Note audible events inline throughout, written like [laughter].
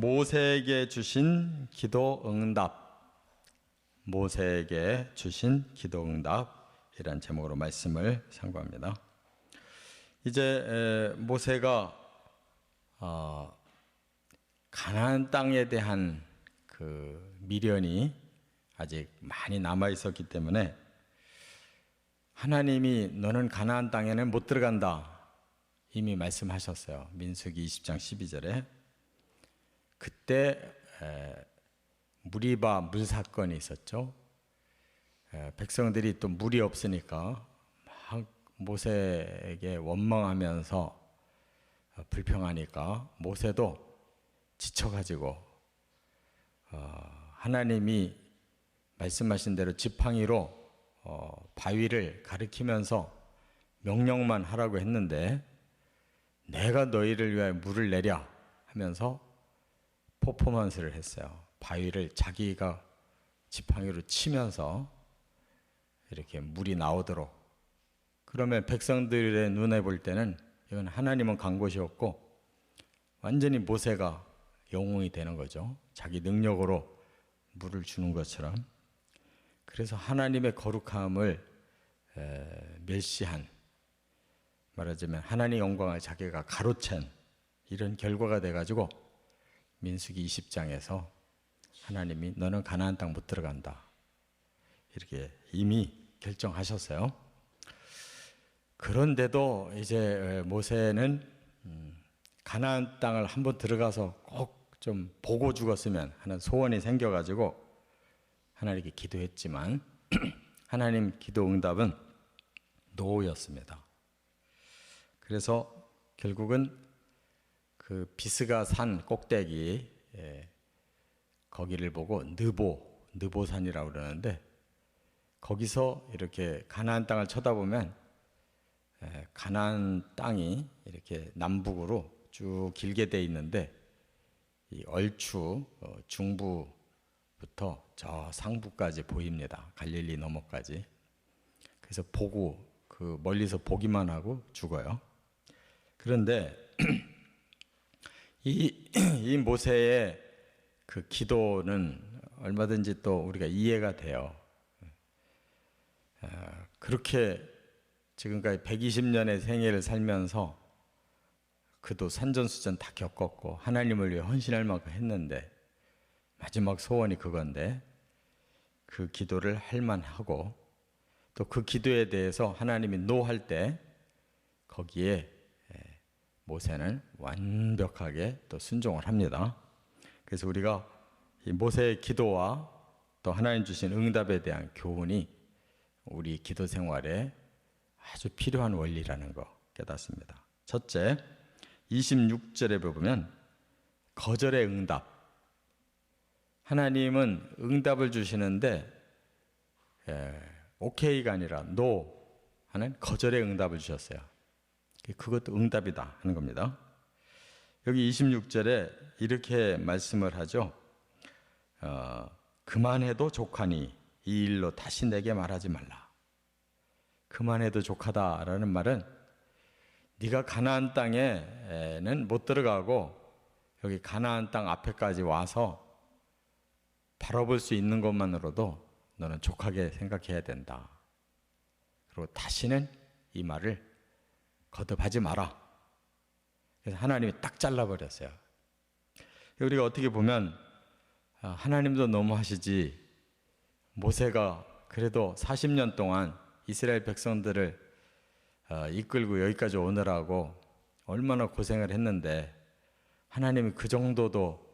모세에게 주신 기도 응답. 모세에게 주신 기도 응답 이란 제목으로 말씀을 상고합니다. 이제 모세가 어, 가나안 땅에 대한 그 미련이 아직 많이 남아 있었기 때문에 하나님이 너는 가나안 땅에는 못 들어간다. 이미 말씀하셨어요. 민수기 20장 12절에. 그때 무리바 물 사건이 있었죠. 백성들이 또 물이 없으니까 막 모세에게 원망하면서 불평하니까 모세도 지쳐가지고 어, 하나님이 말씀하신 대로 지팡이로 어, 바위를 가리키면서 명령만 하라고 했는데 내가 너희를 위하여 물을 내랴 하면서 퍼포먼스를 했어요. 바위를 자기가 지팡이로 치면서 이렇게 물이 나오도록. 그러면 백성들의 눈에 볼 때는 이건 하나님은 간 곳이었고 완전히 모세가 영웅이 되는 거죠. 자기 능력으로 물을 주는 것처럼. 그래서 하나님의 거룩함을 멸시한 말하자면 하나님 영광을 자기가 가로챈 이런 결과가 돼가지고 민수기 20장에서 하나님이 너는 가나안 땅 못 들어간다 이렇게 이미 결정하셨어요. 그런데도 이제 모세는 음, 가나안 땅을 한번 들어가서 꼭 좀 보고 죽었으면 하는 소원이 생겨가지고 하나님께 기도했지만 [clears throat] 하나님 기도 응답은 노였습니다. 그래서 결국은 그 비스가 산 꼭대기 예, 거기를 보고 느보 느보산이라고 그러는데 거기서 이렇게 가나안 땅을 쳐다보면 예, 가나안 땅이 이렇게 남북으로 쭉 길게 돼 있는데 이 얼추 어, 중부부터 저 상부까지 보입니다. 갈릴리 너머까지. 그래서 보고 그 멀리서 보기만 하고 죽어요. 그런데 [clears throat] 이, [clears throat] 이 모세의 그 기도는 얼마든지 또 우리가 이해가 돼요. 아, 그렇게 지금까지 120년의 생애를 살면서 그도 산전수전 다 겪었고 하나님을 위해 헌신할 만큼 했는데 마지막 소원이 그건데 그 기도를 할 만하고 또 그 기도에 대해서 하나님이 노할 때 거기에 모세는 완벽하게 또 순종을 합니다. 그래서 우리가 이 모세의 기도와 또 하나님 주신 응답에 대한 교훈이 우리 기도 생활에 아주 필요한 원리라는 거 깨닫습니다. 첫째, 26절에 보면 거절의 응답. 하나님은 응답을 주시는데 예, 오케이가 아니라 노 하는 거절의 응답을 주셨어요. 그것도 응답이다 하는 겁니다. 여기 26절에 이렇게 말씀을 하죠. 어, 그만해도 족하니 이 일로 다시 내게 말하지 말라. 그만해도 족하다라는 말은 네가 가나안 땅에는 못 들어가고 여기 가나안 땅 앞에까지 와서 바라볼 수 있는 것만으로도 너는 족하게 생각해야 된다. 그리고 다시는 이 말을 거듭하지 마라. 그래서 하나님이 딱 잘라버렸어요. 우리가 어떻게 보면 아, 하나님도 너무 하시지 모세가 그래도 40년 동안 이스라엘 백성들을 어, 이끌고 여기까지 오느라고 얼마나 고생을 했는데 하나님이 그 정도도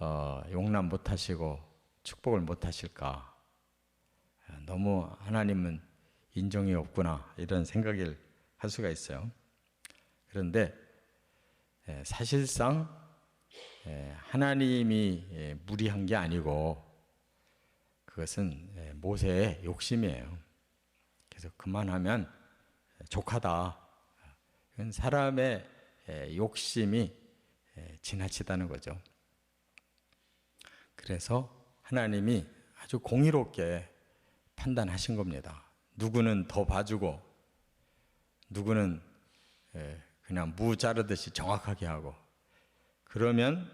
어, 용납 못하시고 축복을 못하실까? 너무 하나님은 인정이 없구나 이런 생각을 할 수가 있어요. 그런데 사실상 하나님이 무리한 게 아니고 그것은 모세의 욕심이에요. 그래서 그만하면 족하다. 사람의 욕심이 지나치다는 거죠. 그래서 하나님이 아주 공의롭게 판단하신 겁니다. 누구는 더 봐주고, 누구는 그냥 무 자르듯이 정확하게 하고, 그러면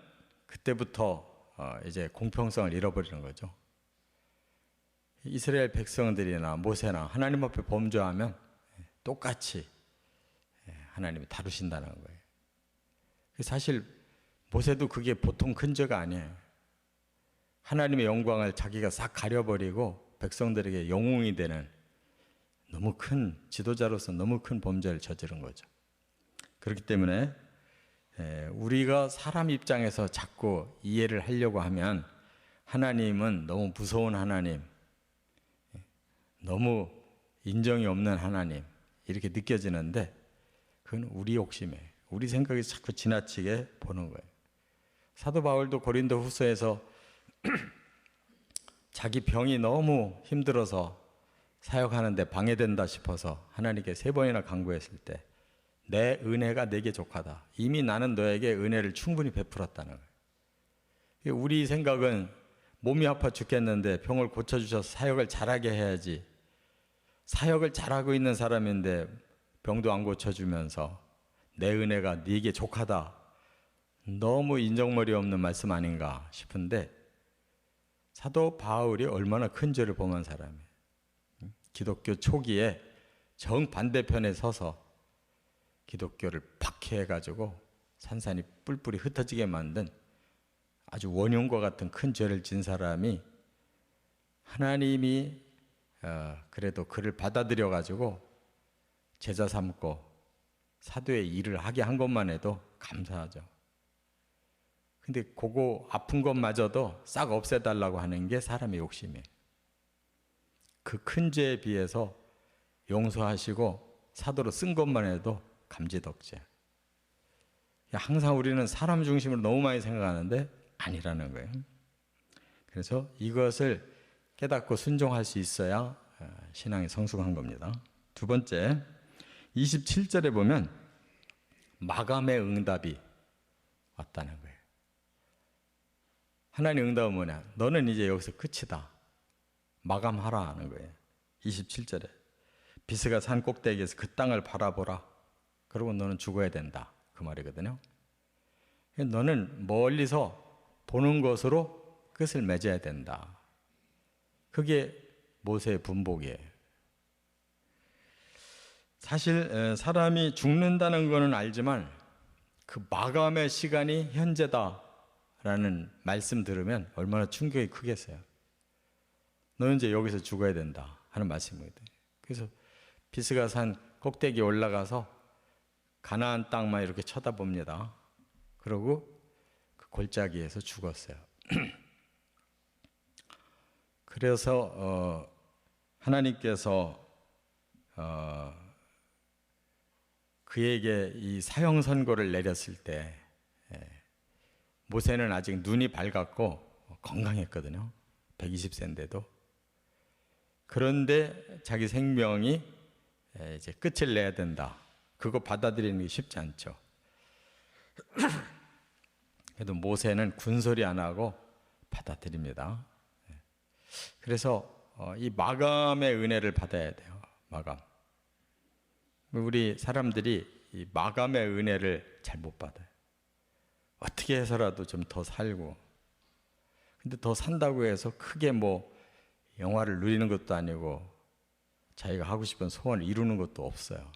그때부터 어, 이제 공평성을 잃어버리는 거죠. 이스라엘 백성들이나 모세나 하나님 앞에 범죄하면 똑같이 예, 하나님이 다루신다는 거예요. 사실 모세도 그게 보통 큰 죄가 아니에요. 하나님의 영광을 자기가 싹 가려버리고 백성들에게 영웅이 되는 너무 큰 지도자로서 너무 큰 범죄를 저지른 거죠. 그렇기 때문에 에, 우리가 사람 입장에서 자꾸 이해를 하려고 하면 하나님은 너무 무서운 하나님, 예, 너무 인정이 없는 하나님 이렇게 느껴지는데 그건 우리 욕심이에요. 우리 생각이 자꾸 지나치게 보는 거예요. 사도 바울도 고린도 후서에서 [clears throat] 자기 병이 너무 힘들어서 사역하는데 방해된다 싶어서 하나님께 세 번이나 간구했을 때 내 은혜가 내게 족하다. 이미 나는 너에게 은혜를 충분히 베풀었다는 거예요. 우리 생각은 몸이 아파 죽겠는데 병을 고쳐주셔서 사역을 잘하게 해야지. 사역을 잘하고 있는 사람인데 병도 안 고쳐주면서 내 은혜가 네게 족하다. 너무 인정머리 없는 말씀 아닌가 싶은데 사도 바울이 얼마나 큰 죄를 범한 사람이에요. 기독교 초기에 정반대편에 서서 기독교를 박해해가지고 산산이 뿔뿔이 흩어지게 만든 아주 원흉과 같은 큰 죄를 진 사람이 하나님이 어, 그래도 그를 받아들여 가지고 제자 삼고 사도의 일을 하게 한 것만 해도 감사하죠. 근데 그거 아픈 것마저도 싹 없애달라고 하는 게 사람의 욕심이에요. 그 큰 죄에 비해서 용서하시고 사도로 쓴 것만 해도 감지덕지. 항상 우리는 사람 중심으로 너무 많이 생각하는데 아니라는 거예요. 그래서 이것을 깨닫고 순종할 수 있어야 어, 신앙이 성숙한 겁니다. 두 번째, 27절에 보면 마감의 응답이 왔다는 거예요. 하나님 응답은 뭐냐? 너는 이제 여기서 끝이다. 마감하라 하는 거예요. 27절에. 비스가 산 꼭대기에서 그 땅을 바라보라. 그러고 너는 죽어야 된다. 그 말이거든요. 너는 멀리서 보는 것으로 끝을 맺어야 된다. 그게 모세의 분복이에요. 사실 사람이 죽는다는 것은 알지만 그 마감의 시간이 현재다라는 말씀 들으면 얼마나 충격이 크겠어요. 너는 이제 여기서 죽어야 된다 하는 말씀이거든요. 그래서 비스가 산 꼭대기 올라가서 가나안 땅만 이렇게 쳐다봅니다. 그러고 그 골짜기에서 죽었어요. [clears throat] 그래서 어, 하나님께서 어, 그에게 이 사형 선고를 내렸을 때 예, 모세는 아직 눈이 밝았고 건강했거든요. 120세인데도 그런데 자기 생명이 예, 이제 끝을 내야 된다. 그거 받아들이는 게 쉽지 않죠. [clears throat] 그래도 모세는 군소리 안 하고 받아들입니다. 그래서 어, 이 마감의 은혜를 받아야 돼요. 마감. 우리 사람들이 이 마감의 은혜를 잘 못 받아요. 어떻게 해서라도 좀 더 살고. 근데 더 산다고 해서 크게 뭐 영화를 누리는 것도 아니고 자기가 하고 싶은 소원을 이루는 것도 없어요.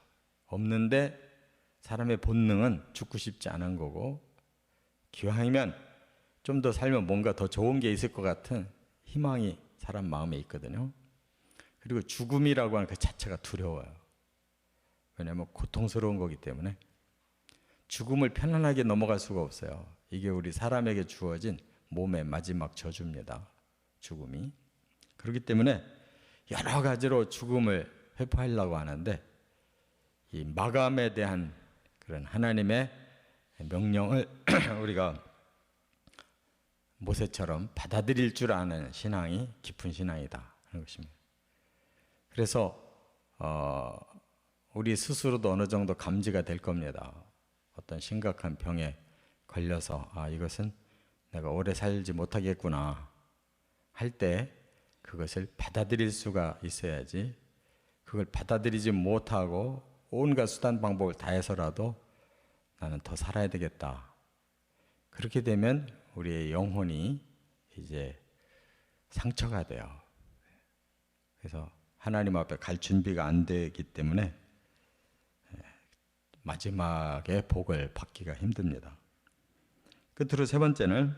없는데 사람의 본능은 죽고 싶지 않은 거고 기왕이면 좀 더 살면 뭔가 더 좋은 게 있을 것 같은 희망이 사람 마음에 있거든요. 그리고 죽음이라고 하는 그 자체가 두려워요. 왜냐하면 고통스러운 거기 때문에 죽음을 편안하게 넘어갈 수가 없어요. 이게 우리 사람에게 주어진 몸의 마지막 저주입니다. 죽음이. 그렇기 때문에 여러 가지로 죽음을 회포하려고 하는데 이 마감에 대한 그런 하나님의 명령을 [clears throat] 우리가 모세처럼 받아들일 줄 아는 신앙이 깊은 신앙이다 하는 것입니다. 그래서 어, 우리 스스로도 어느 정도 감지가 될 겁니다. 어떤 심각한 병에 걸려서 아 이것은 내가 오래 살지 못하겠구나 할 때 그것을 받아들일 수가 있어야지 그걸 받아들이지 못하고 온갖 수단 방법을 다해서라도 나는 더 살아야 되겠다. 그렇게 되면 우리의 영혼이 이제 상처가 돼요. 그래서 하나님 앞에 갈 준비가 안 되기 때문에 마지막에 복을 받기가 힘듭니다. 끝으로 세 번째는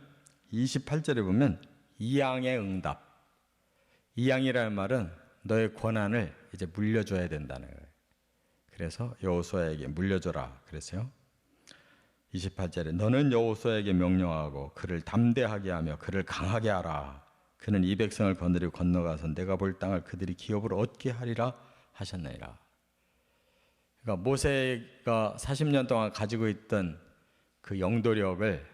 28절에 보면 이양의 응답. 이 양이라는 말은 너의 권한을 이제 물려줘야 된다는 거예요. 그래서 여호수아에게 물려줘라 그랬어요. 28절에 너는 여호수아에게 명령하고 그를 담대하게 하며 그를 강하게 하라. 그는 이 백성을 거느리고 건너가서 내가 볼 땅을 그들이 기업으로 얻게 하리라 하셨느니라. 그러니까 모세가 40년 동안 가지고 있던 그 영도력을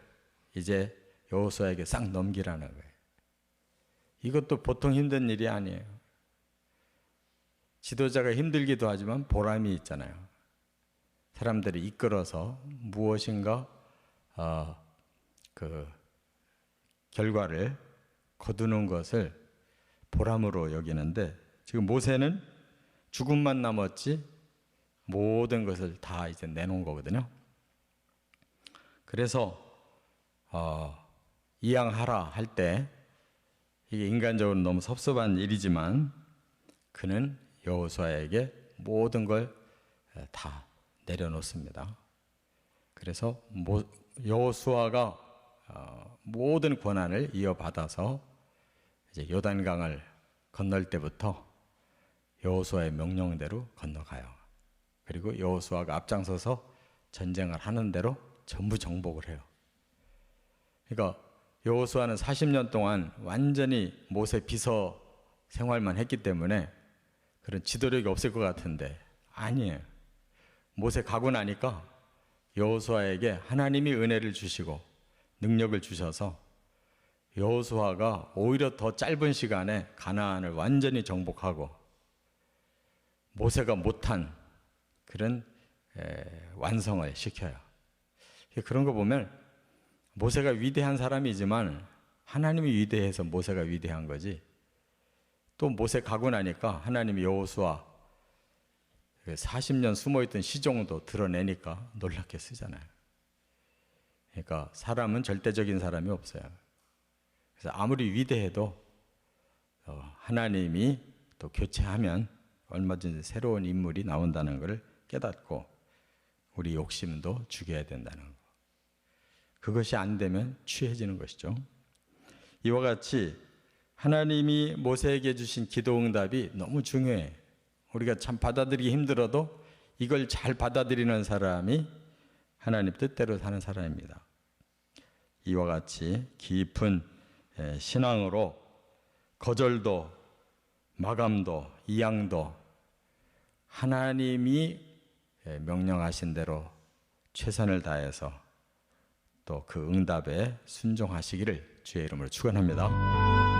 이제 여호수아에게 싹 넘기라는 거예요. 이것도 보통 힘든 일이 아니에요. 지도자가 힘들기도 하지만 보람이 있잖아요. 사람들이 이끌어서 무엇인가 어, 그 결과를 거두는 것을 보람으로 여기는데 지금 모세는 죽음만 남았지 모든 것을 다 이제 내놓은 거거든요. 그래서 어, 이양하라 할 때 이게 인간적으로 너무 섭섭한 일이지만 그는 여호수아에게 모든 걸 다 내려놓습니다. 그래서 여호수아가 어, 모든 권한을 이어받아서 이제 요단강을 건널 때부터 여호수아의 명령대로 건너가요. 그리고 여호수아가 앞장서서 전쟁을 하는 대로 전부 정복을 해요. 그러니까 여호수아는 40년 동안 완전히 모세 비서 생활만 했기 때문에 그런 지도력이 없을 것 같은데 아니에요. 모세 가고 나니까 여호수아에게 하나님이 은혜를 주시고 능력을 주셔서 여호수아가 오히려 더 짧은 시간에 가나안을 완전히 정복하고 모세가 못한 그런 완성을 시켜요. 그런 거 보면 모세가 위대한 사람이지만 하나님이 위대해서 모세가 위대한 거지. 또 모세 가고 나니까 하나님이 여호수아 40년 숨어있던 시종도 드러내니까 놀랍게 쓰잖아요. 그러니까 사람은 절대적인 사람이 없어요. 그래서 아무리 위대해도 어, 하나님이 또 교체하면 얼마든지 새로운 인물이 나온다는 것을 깨닫고 우리 욕심도 죽여야 된다는 거. 그것이 안 되면 취해지는 것이죠. 이와 같이 하나님이 모세에게 주신 기도 응답이 너무 중요해. 우리가 참 받아들이기 힘들어도 이걸 잘 받아들이는 사람이 하나님 뜻대로 사는 사람입니다. 이와 같이 깊은 신앙으로 거절도 마감도 이양도 하나님이 명령하신 대로 최선을 다해서 또 그 응답에 순종하시기를 주의 이름으로 축원합니다.